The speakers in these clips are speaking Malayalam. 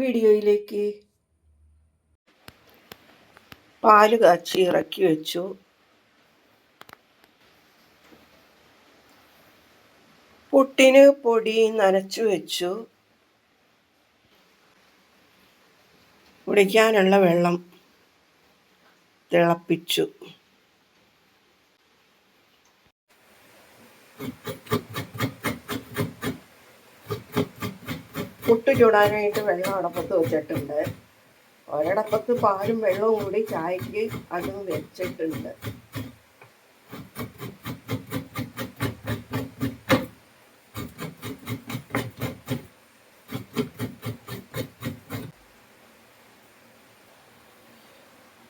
വീഡിയോയിലേക്ക്. പാൽ കാച്ചി ഇറക്കി വെച്ചു. പുട്ടിന് പൊടി നനച്ചു വെച്ചു. കുടിക്കാനുള്ള വെള്ളം തിളപ്പിച്ചു. പുട്ട് ചൂടാനായിട്ട് വെള്ളം അടപ്പത്ത് വെച്ചിട്ടുണ്ട്. ഒരടപ്പത്ത് പാലും വെള്ളവും കൂടി ചായക്ക് അതും വെച്ചിട്ടുണ്ട്.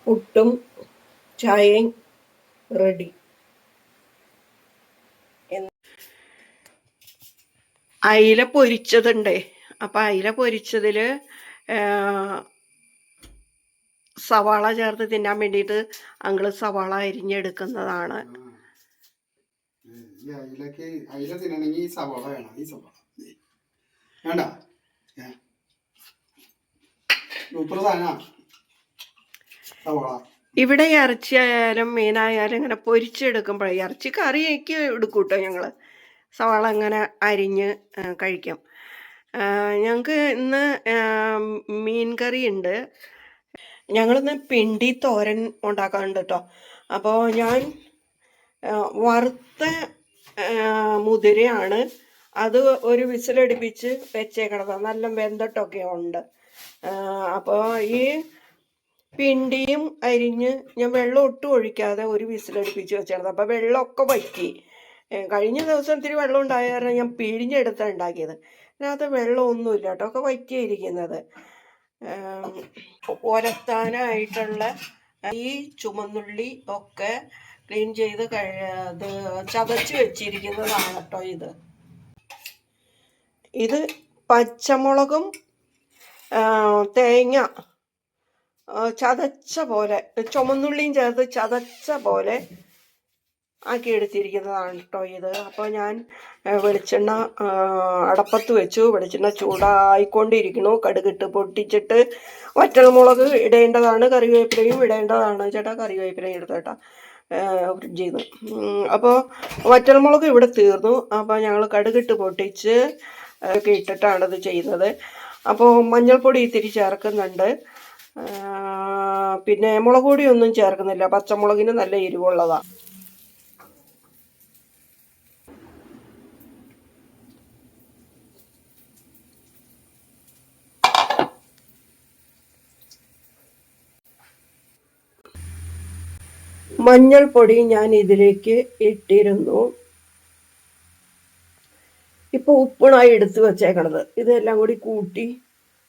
പുട്ടും ചായയും റെഡി. അയില പൊരിച്ചതുണ്ടേ. അപ്പം അയില പൊരിച്ചതിൽ സവാള ചേർത്ത് തിന്നാൻ വേണ്ടിയിട്ട് അങ്ങൾ സവാള അരിഞ്ഞെടുക്കുന്നതാണ്. അയിലക്ക് അയില തിന്നണമെങ്കിൽ ഈ സവാള വേണം ഈ സവാള. വേണ്ട. സൂപ്പർ ഇവിടെ ഇറച്ചി ആയാലും മീനായാലും ഇങ്ങനെ പൊരിച്ചെടുക്കുമ്പോഴേ ഇറച്ചി കറിയൊക്കെ എടുക്കൂട്ടോ കേട്ടോ ഞങ്ങൾ സവാള അങ്ങനെ അരിഞ്ഞ് ആ, ഇന്ന് ആ, മീൻ കറി ഉണ്ട് ഞങ്ങളിന്ന് പിണ്ടി തോരൻ ഉണ്ടാക്കാറുണ്ട് കേട്ടോ അപ്പോൾ ഞാൻ വറുത്ത മുതിരയാണ്. അത് ഒരു വിസിലടിപ്പിച്ച് വെച്ചേക്കണത്. നല്ല വെന്തട്ടൊക്കെ ഉണ്ട്. അപ്പോൾ ഈ പിണ്ടിയും അരിഞ്ഞ് ഞാൻ വെള്ളം ഒട്ടും ഒഴിക്കാതെ ഒരു വിസിലടിപ്പിച്ച് വെച്ചേക്കണത്. അപ്പോൾ വെള്ളമൊക്കെ വറ്റി. കഴിഞ്ഞ ദിവസം ഇത്തിരി വെള്ളം ഉണ്ടായ കാരണം ഞാൻ പിഴിഞ്ഞെടുത്താണ് ഉണ്ടാക്കിയത്. അതിനകത്ത് വെള്ളമൊന്നുമില്ല കേട്ടോ ഒക്കെ വറ്റിയിരിക്കുന്നത് ഒരത്താനായിട്ടുള്ള ഈ ചുമന്നുള്ളി ഒക്കെ ക്ലീൻ ചെയ്ത് കഴി ഇത് ചതച്ച് വെച്ചിരിക്കുന്നതാണ് കേട്ടോ ഇത്. ഇത് പച്ചമുളകും തേങ്ങ ചതച്ച പോലെ ചുമന്നുള്ളിയും ചേർത്ത് ചതച്ച പോലെ ആക്കി എടുത്തിരിക്കുന്നതാണ് കേട്ടോ ഇത്. അപ്പോൾ ഞാൻ വെളിച്ചെണ്ണ അടപ്പത്ത് വെച്ചു. വെളിച്ചെണ്ണ ചൂടായിക്കൊണ്ടിരിക്കുന്നു. കടുകിട്ട് പൊട്ടിച്ചിട്ട് വറ്റൽമുളക് ഇടേണ്ടതാണ് കറിവേപ്പിലയും ഇടേണ്ടതാണ്. ചേട്ടാ കറിവേപ്പിലയും എടുത്തേട്ടാ ഫ്രിഡ്ജിൽ നിന്ന് അപ്പോൾ വറ്റൽമുളക് ഇവിടെ തീർന്നു. അപ്പോൾ ഞങ്ങൾ കടുകിട്ട് പൊട്ടിച്ച് ഒക്കെ ഇട്ടിട്ടാണ് ഇത് ചെയ്യുന്നത്. അപ്പോൾ മഞ്ഞൾപ്പൊടി ഇത്തിരി ചേർക്കുന്നുണ്ട്. പിന്നെ മുളക് പൊടി ഒന്നും ചേർക്കുന്നില്ല. പച്ചമുളകിന് നല്ല എരിവുള്ളതാണ് മഞ്ഞൾപ്പൊടി ഞാൻ ഇതിലേക്ക് ഇട്ടിരുന്നു. ഇപ്പൊ ഉപ്പണായി എടുത്തു വെച്ചേക്കണത്. ഇതെല്ലാം കൂടി കൂട്ടി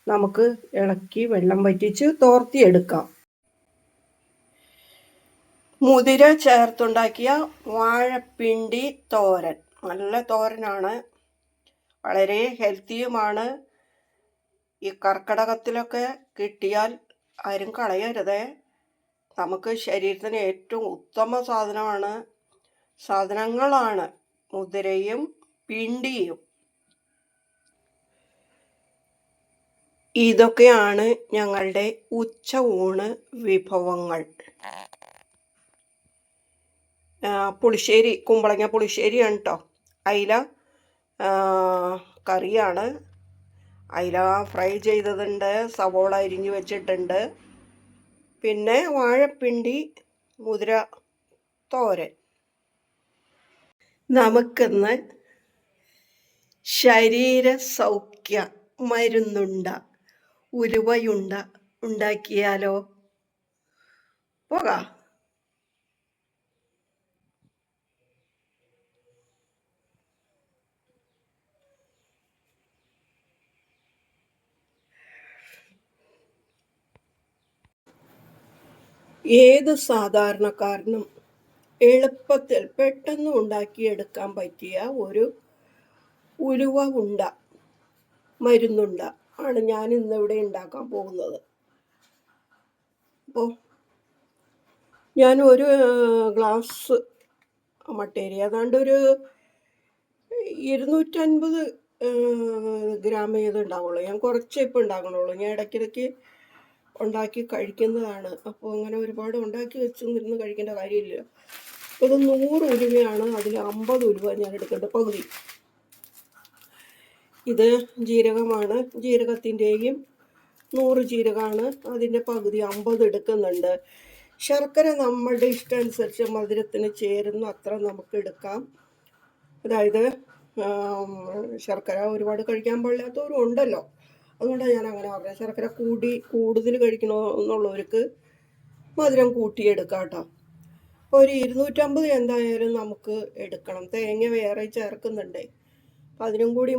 നമുക്ക് ഇളക്കി വെള്ളം വറ്റിച്ച് തോർത്തിയെടുക്കാം. മുതിര ചേർത്തുണ്ടാക്കിയ വാഴപ്പിണ്ടി തോരൻ. നല്ല തോരനാണ്. വളരെ ഹെൽത്തിയുമാണ്. ഈ കർക്കിടകത്തിലൊക്കെ കിട്ടിയാൽ ആരും കളയരുതേ. നമുക്ക് ശരീരത്തിന് ഏറ്റവും ഉത്തമ സാധനമാണ് സാധനങ്ങളാണ്. മുതിരയും പിണ്ടിയും. ഇതൊക്കെയാണ് ഞങ്ങളുടെ ഉച്ച ഊണ് വിഭവങ്ങൾ. പുളിശ്ശേരി കുമ്പളങ്ങ പുളിശ്ശേരിയാണ് കേട്ടോ അയില കറിയാണ്. അയില ഫ്രൈ ചെയ്തതുണ്ട് സവോള അരിഞ്ഞു വെച്ചിട്ടുണ്ട്. പിന്നെ വാഴപ്പിണ്ടി മുതിര തോരൻ. നമുക്കിന്ന് ശരീര സൗഖ്യ മരുന്നുണ്ട ഉലുവയുണ്ട ഉണ്ടാക്കിയാലോ? പോകാം. ഏത് സാധാരണക്കാരനും എളുപ്പത്തിൽ പെട്ടെന്ന് ഉണ്ടാക്കിയെടുക്കാൻ പറ്റിയ ഒരു ഉലുവ ഉണ്ട മരുന്നുണ്ട ആണ് ഞാൻ ഇന്നിവിടെ ഉണ്ടാക്കാൻ പോകുന്നത്. അപ്പോൾ ഞാൻ ഒരു ഗ്ലാസ് മട്ടേരി ഏതാണ്ട് ഒരു ഇരുന്നൂറ്റൻപത് ഗ്രാം ഇത് ഉണ്ടാവുള്ളൂ ഞാൻ കുറച്ചേ ഇപ്പം ഉണ്ടാക്കണുള്ളൂ. ഞാൻ ഇടയ്ക്കിടയ്ക്ക് ഉണ്ടാക്കി കഴിക്കുന്നതാണ്. അപ്പോൾ അങ്ങനെ ഒരുപാട് ഉണ്ടാക്കി വെച്ച് ഇരുന്ന് കഴിക്കേണ്ട കാര്യമില്ല. ഇത് നൂറ് ഉലുവയാണ് അതിൽ അമ്പത് ഉലുവ ഞാൻ എടുക്കേണ്ട പകുതി. ഇത് ജീരകമാണ്. ജീരകത്തിന്റെയും നൂറ് ജീരകമാണ്. അതിന്റെ പകുതി അമ്പത് എടുക്കുന്നുണ്ട്. ശർക്കര നമ്മളുടെ ഇഷ്ടമനുസരിച്ച് മധുരത്തിന് ചേരുന്ന അത്ര നമുക്ക് എടുക്കാം. അതായത് ശർക്കര ഒരുപാട് കഴിക്കാൻ പാടില്ലാത്തവരും ഉണ്ടല്ലോ. അതുകൊണ്ടാണ് ഞാൻ അങ്ങനെ പറഞ്ഞത് ശർക്കര കൂടി കൂടുതൽ കഴിക്കണോ എന്നുള്ളവർക്ക് മധുരം കൂട്ടിയെടുക്കാം കേട്ടോ. അപ്പോൾ ഒരു ഇരുന്നൂറ്റമ്പത് എന്തായാലും നമുക്ക് എടുക്കണം. തേങ്ങ വേറെ ചേർക്കുന്നുണ്ട്. അപ്പം അതിനും കൂടി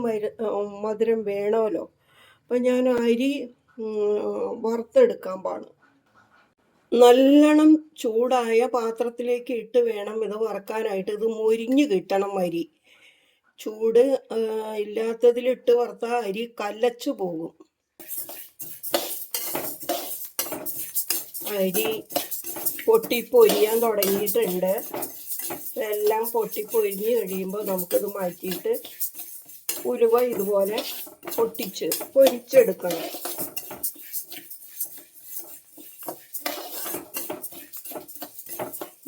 മധുരം വേണമല്ലോ. അപ്പം ഞാൻ അരി വറുത്തെടുക്കാൻ പാണ് നല്ലോണം ചൂടായ പാത്രത്തിലേക്ക് ഇട്ട് വേണം ഇത് വറക്കാനായിട്ട്. ഇത് മൊരിഞ്ഞ് കിട്ടണം അരി. ചൂട് ഇല്ലാത്തതിലിട്ട് വറുത്താൽ അരി കല്ലച്ചു പോകും. അരി പൊട്ടിപ്പൊരിയാൻ തുടങ്ങിയിട്ടുണ്ട്. എല്ലാം പൊട്ടിപ്പൊരിഞ്ഞ് കഴിയുമ്പോൾ നമുക്കിത് മാറ്റിയിട്ട് ഉലുവ ഇതുപോലെ പൊട്ടിച്ച് പൊരിച്ചെടുക്കണം.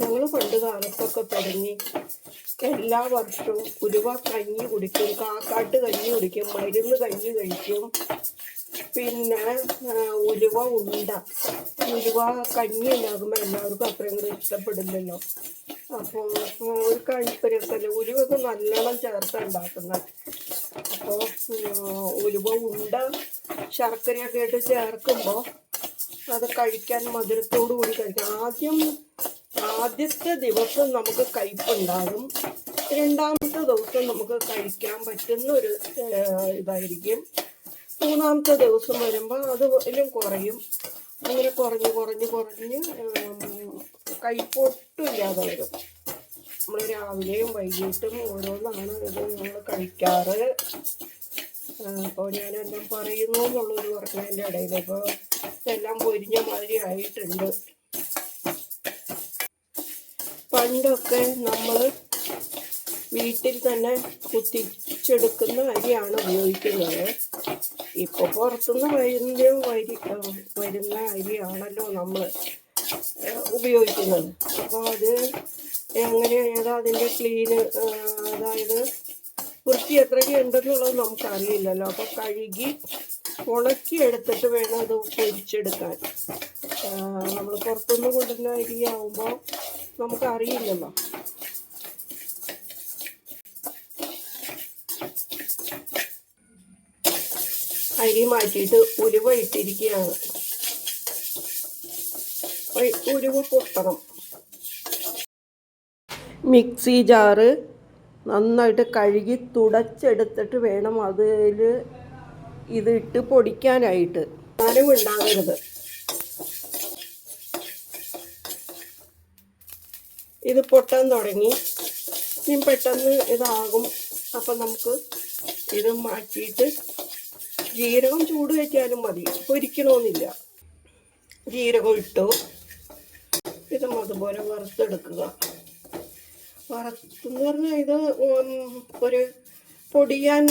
ഞങ്ങൾ പണ്ട് കാലത്തൊക്കെ തുടങ്ങി എല്ലാ വർഷവും ഒരുപാട് കഞ്ഞി കുടിക്കും കാക്കാട്ട് കഞ്ഞി കുടിക്കും മരുന്ന് കഞ്ഞി കഴിക്കും. പിന്നെ ഉലുവ ഉണ്ട. ഉലുവ കഞ്ഞി ഉണ്ടാകുമ്പോൾ എല്ലാവർക്കും അത്രയും കൂടെ ഇഷ്ടപ്പെടുന്നല്ലോ. അപ്പോൾ ഒരു കഴിപ്പരത്തല്ല ഉലുവൊക്കെ നല്ലോണം ചേർത്ത് ഉണ്ടാക്കുന്നത് അപ്പോൾ ഉലുവ ഉണ്ട ശർക്കരയൊക്കെ ഇട്ട് ചേർക്കുമ്പോൾ അത് കഴിക്കാൻ മധുരത്തോടു കൂടി കഴിക്കാം. ആദ്യം ആദ്യത്തെ ദിവസം നമുക്ക് കയ്പുണ്ടാകും രണ്ടാമത്തെ ദിവസം നമുക്ക് കഴിക്കാൻ പറ്റുന്ന ഒരു ഇതായിരിക്കും. മൂന്നാമത്തെ ദിവസം വരുമ്പോൾ അത് ഇതിലും കുറയും. അങ്ങനെ കുറഞ്ഞ് കുറഞ്ഞ് കുറഞ്ഞ് ഉം, കയ്പൊട്ടും ഇല്ലാതെ വരും. നമ്മൾ രാവിലെയും വൈകിട്ടും ഓരോന്നാണ് ഇത് നമ്മൾ കഴിക്കാറ്. അപ്പോൾ ഞാനെല്ലാം പറയുന്നു എന്നുള്ളൊരു പറഞ്ഞതിന്റെ ഇടയിൽ ഇപ്പോൾ ഇതെല്ലാം പൊരിഞ്ഞ മാതിരി ആയിട്ടുണ്ട്. പണ്ടൊക്കെ നമ്മൾ വീട്ടിൽ തന്നെ കുത്തിച്ചെടുക്കുന്ന അരിയാണ് ഉപയോഗിക്കുന്നത്. ഇപ്പോൾ പുറത്തുനിന്ന് വരുന്ന വരി വരുന്ന അരിയാണല്ലോ നമ്മൾ ഉപയോഗിക്കുന്നത്. അപ്പോൾ അത് എങ്ങനെയാണ് അതിന്റെ ക്ലീന് അതായത് വൃത്തി എത്രയ്ക്ക് ഉണ്ടെന്നുള്ളത് നമുക്കറിയില്ലല്ലോ. അപ്പോൾ കഴുകി ഉണക്കി എടുത്തിട്ട് വേണം അത് പൊരിച്ചെടുക്കാൻ. നമ്മൾ പുറത്തുനിന്ന് കൊണ്ടുവരുന്ന അരിയാവുമ്പോൾ നമുക്കറിയില്ലല്ലോ. അരി മാറ്റിയിട്ട് ഉരുവ ഇട്ടിരിക്കുകയാണ്. ഉരുവ പൊട്ടണം. മിക്സി ജാറ് നന്നായിട്ട് കഴുകി തുടച്ചെടുത്തിട്ട് വേണം അതിൽ ഇതിട്ട് പൊടിക്കാനായിട്ട്. നനവുണ്ടാകരുത് ഇത് പൊട്ടാൻ തുടങ്ങി. ഇനി പെട്ടെന്ന് ഇതാകും. അപ്പം നമുക്ക് ഇത് മാറ്റിയിട്ട് ജീരകം ചൂട് കയറ്റിയാലും മതി. പൊരിക്കണമെന്നില്ല ജീരകം ഇട്ടു. ഇതും അതുപോലെ വറുത്തെടുക്കുക. വറുത്തെന്ന് പറഞ്ഞാൽ ഇത് ഒരു പൊടിയാൻ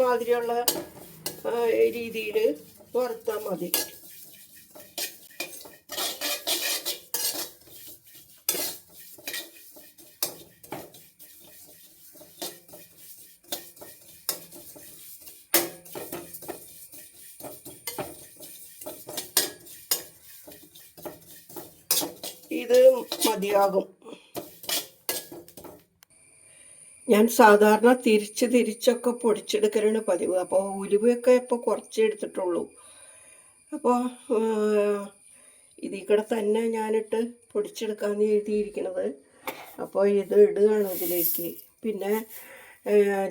മാതിരിയുള്ള രീതിയിൽ വറുത്താൽ മതി ഇത് മതിയാകും ഞാൻ സാധാരണ തിരിച്ച് തിരിച്ചൊക്കെ പൊടിച്ചെടുക്കലാണ് പതിവ്. അപ്പോൾ ഉലുവയൊക്കെ ഇപ്പോൾ കുറച്ച് എടുത്തിട്ടുള്ളൂ. അപ്പോൾ ഇതിൽ തന്നെ ഞാനിട്ട് പൊടിച്ചെടുക്കാമെന്ന് എഴുതിയിരിക്കണത്. അപ്പോൾ ഇത് ഇടുകയാണ് ഇതിലേക്ക്. പിന്നെ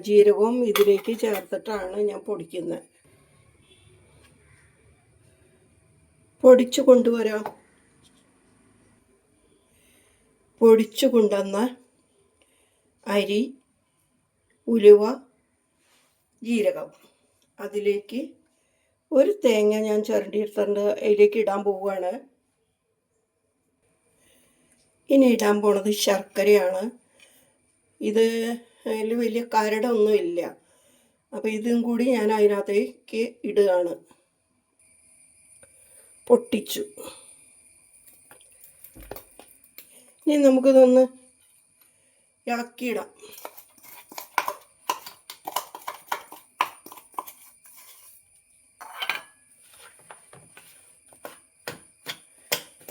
ജീരകവും ഇതിലേക്ക് ചേർത്തിട്ടാണ് ഞാൻ പൊടിക്കുന്നത്. പൊടിച്ചു കൊണ്ടുവരാം. പൊടിച്ചു കൊണ്ടുവന്ന അരി ഉലുവ ജീരകം. അതിലേക്ക് ഒരു തേങ്ങ ഞാൻ ചുരണ്ടിയിട്ടുണ്ട്. അതിലേക്ക് ഇടാൻ പോവുകയാണ്. ഇനി ഇടാൻ പോണത് ശർക്കരയാണ്. ഇത് അതിൽ വലിയ കരടൊന്നും ഇല്ല. അപ്പോൾ ഇതും കൂടി ഞാൻ അതിനകത്തേക്ക് ഇടുകയാണ്. പൊട്ടിച്ചു. ഇനി നമുക്കിതൊന്ന് ഇളക്കിയിടാം.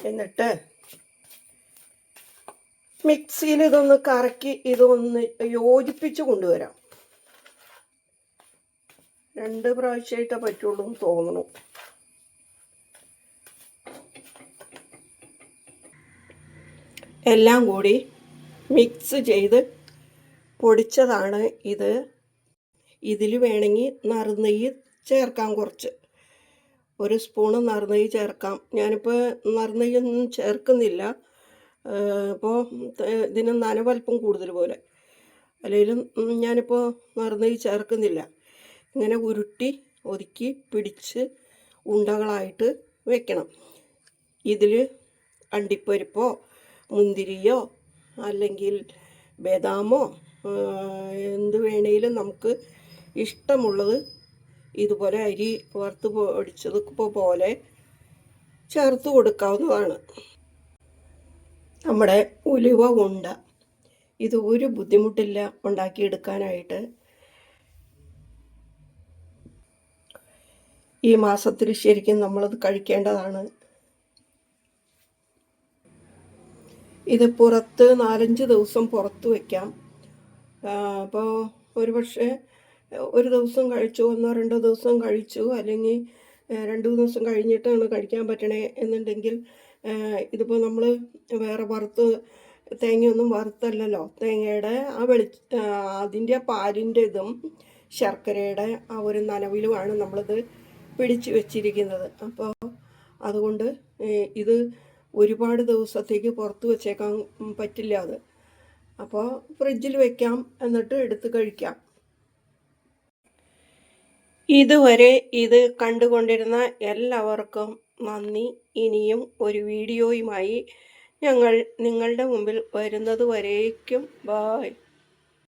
എന്നിട്ട് മിക്സിയിൽ ഇതൊന്ന് കറക്കി ഇതൊന്ന് യോജിപ്പിച്ച് കൊണ്ടുവരാം. രണ്ട് പ്രാവശ്യമായിട്ടേ പറ്റുള്ളൂ എന്ന് എല്ലാം കൂടി മിക്സ് ചെയ്ത് പൊടിച്ചതാണ് ഇത്. ഇതിൽ വേണമെങ്കിൽ നറുനെയ്യ് ചേർക്കാം കുറച്ച്. ഒരു സ്പൂണ് നറുനെയ്യ് ചേർക്കാം. ഞാനിപ്പോൾ നറുനെയ്യൊന്നും ചേർക്കുന്നില്ല. അപ്പോൾ ഇതിന് നനവൽപ്പം കൂടുതൽ പോലെ. അല്ലെങ്കിലും ഞാനിപ്പോൾ നറുനെയ്യ് ചേർക്കുന്നില്ല. ഇങ്ങനെ ഉരുട്ടി ഒതുക്കി പിടിച്ച് ഉണ്ടകളായിട്ട് വെക്കണം. ഇതിൽ അണ്ടിപ്പരിപ്പോ മുന്തിരിയോ അല്ലെങ്കിൽ ബദാമോ എന്ത് വേണേലും നമുക്ക് ഇഷ്ടമുള്ളത് ഇതുപോലെ അരി വറുത്ത് പൊടിച്ചത് പോലെ ചേർത്ത് കൊടുക്കാവുന്നതാണ്. നമ്മുടെ ഉലുവ ഉണ്ട. ഇത് ഒരു ബുദ്ധിമുട്ടില്ല ഉണ്ടാക്കിയെടുക്കാനായിട്ട്. ഈ മാസത്തിൽ ശരിക്കും നമ്മളത് കഴിക്കേണ്ടതാണ്. ഇത് പുറത്ത് നാലഞ്ച് ദിവസം പുറത്ത് വയ്ക്കാം അപ്പോൾ ഒരു പക്ഷേ ഒരു ദിവസം കഴിച്ചു ഒന്നോ രണ്ടോ ദിവസം കഴിച്ചു അല്ലെങ്കിൽ രണ്ട് മൂന്ന് ദിവസം കഴിഞ്ഞിട്ടാണ് കഴിക്കാൻ പറ്റണേ എന്നുണ്ടെങ്കിൽ ഇതിപ്പോൾ നമ്മൾ വേറെ വറുത്ത് തേങ്ങയൊന്നും വറുത്തല്ലല്ലോ. തേങ്ങയുടെ ആ വെളി അതിന്റെ പാലിന്റെ ഇതും ശർക്കരയുടെ ആ ഒരു നനവിലുമാണ് നമ്മളിത് പിടിച്ച് വെച്ചിരിക്കുന്നത്. അപ്പോൾ അതുകൊണ്ട് ഇത് ഒരുപാട് ദിവസത്തേക്ക് പുറത്ത് വെച്ചേക്കാൻ പറ്റില്ല അത്. അപ്പോൾ ഫ്രിഡ്ജിൽ വെക്കാം എന്നിട്ട് എടുത്ത് കഴിക്കാം. ഇതുവരെ ഇത് കണ്ടുകൊണ്ടിരുന്ന എല്ലാവർക്കും നന്ദി. ഇനിയും ഒരു വീഡിയോയുമായി ഞങ്ങൾ നിങ്ങളുടെ മുമ്പിൽ വരുന്നത് വരേക്കും. ബായ്